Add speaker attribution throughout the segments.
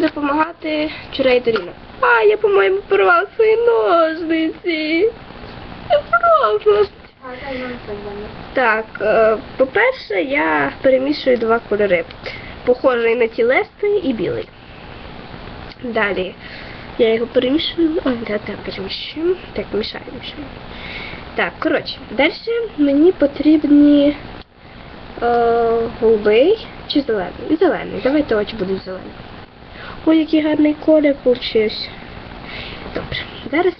Speaker 1: допомагати Чурейдеріна. А, я, по-моєму, порвав свої ножниці. Я просто. Так, е, по-перше, я перемішую два кольори. Похожий на тілесний і білий. Далі я його перемішую. Ой, да, так, перемішую. Так, мішаю, мішаю. Так, коротше, далі мені потрібні е, голубий чи зелений? Зелений. Давайте очі будуть зелені. Ой, який гарний колір получився. Добре, зараз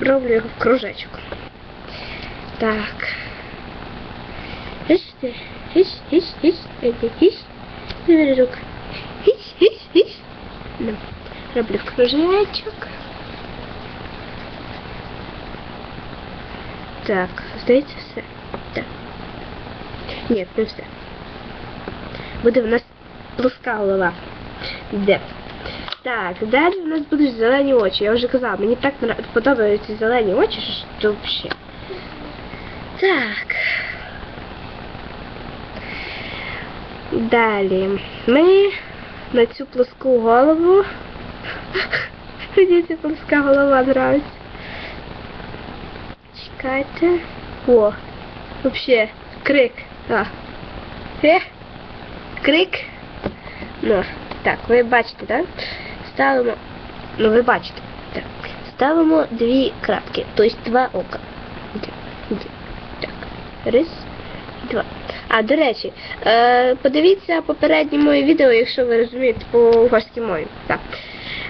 Speaker 1: роблю його в кружечок. Так. Гісь, гісь, гісь, гісь, гісь. Забери. Гісь, гісь, гісь. Ну, роблю кружечок. Так, здається, все. Так. Ні, не все. Буде в нас плоска голова. Де? Так, далі у нас будуть зелені очі. Я вже казала, мені так подобаються зелені очі, що взагалі. Так. Далі. Ми на цю плоску голову. Мені ця плоска голова нравиться. Чекайте. О, вообще, крик. А. Е, крик. Ну, так, ви бачите, так? Ставимо. Ну, ви бачите. Так. Ставимо дві крапки, тобто два ока. Так. Раз, два. А, до речі, е, подивіться попереднє моє відео, якщо ви розумієте по угорській мові. Так.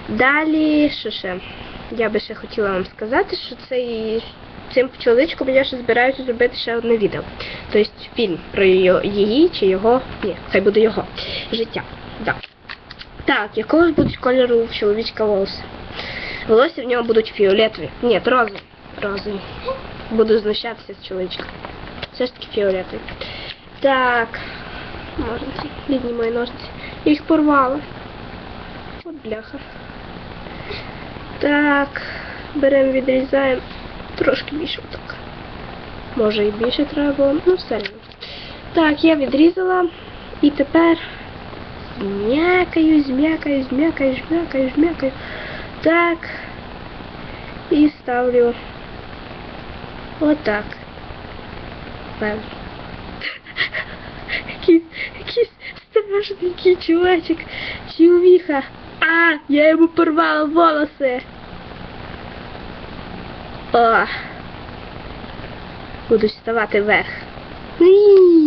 Speaker 1: Далі, що ще? Я би ще хотіла вам сказати, що цей, цим чоловічком я ще збираюся зробити ще одне відео. Тобто фільм про її, її чи його, ні, хай буде його життя. Да. Так, якого ж будуть кольору в чоловічка волосся? Волосся в нього будуть фіолетові. Ні, розові. Розові. Буду знущатися з чоловічка. Все ж таки фіолетові. Так. Можна ці бідні мої ножниці. Я їх порвала. От бляха. Так. Беремо, відрізаємо трошки більше отак. Може і більше треба було. Ну, все. Так, я відрізала. І тепер зм'якаю, зм'якаю, зм'якаю, зм'якаю, зм'якаю. Так. І ставлю отак. Певно. Якийсь, якийсь страшненький чувачок. Чувіха. А, я йому порвала волоси. О. Буду вставати вверх. Ні.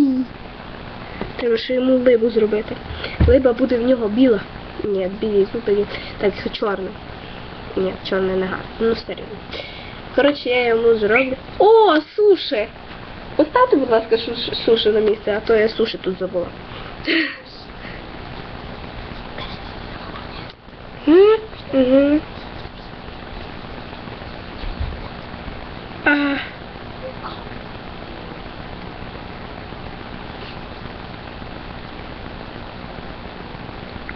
Speaker 1: Ще йому либу зробити. Либа буде в нього біла. Ні, білі зуби. він- Так, чорна. Ні, чорна не гарна. Ну, рівно. Коротше, я йому зроблю. О, суші! Поставте, будь ласка, суші на місце, а то я суші тут забула. Угу. А.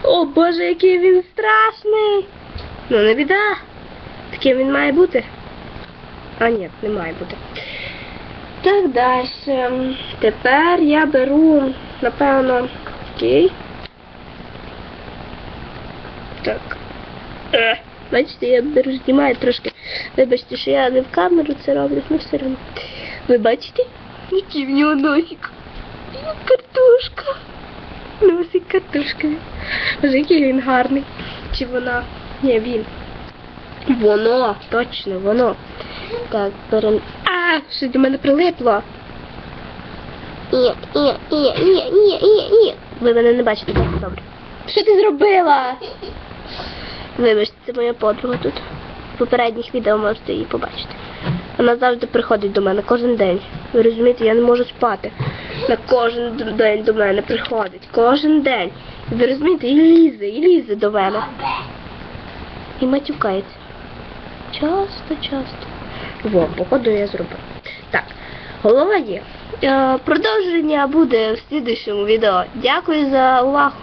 Speaker 1: О боже, який він страшний! Ну не біда. Таким він має бути. А ні, не має бути. Так далі. Тепер я беру, напевно, такий. Так. Е, Бачите, я беру, знімаю трошки. Вибачте, що я не в камеру це роблю, ну все одно. Ви бачите? Який в нього носик? Картошка. Картошка. Боже, який він гарний. Чи вона? Ні, він. Воно, точно, воно. Так, берем. А, щось до мене прилипло. Ні, ні, ні, ні, ні, ні, ні. Ви мене не бачите, так, добре. Що ти зробила? Вибачте, це моя подруга тут. В попередніх відео можете її побачити. Вона завжди приходить до мене кожен день. Ви розумієте, я не можу спати. На кожен день до мене приходить. Кожен день. Ви розумієте, і лізе, і лізе до мене. І матюкається. Часто, часто. Во, походу я зробив. Так, голова є. Е, продовження буде в слідчому відео. Дякую за увагу.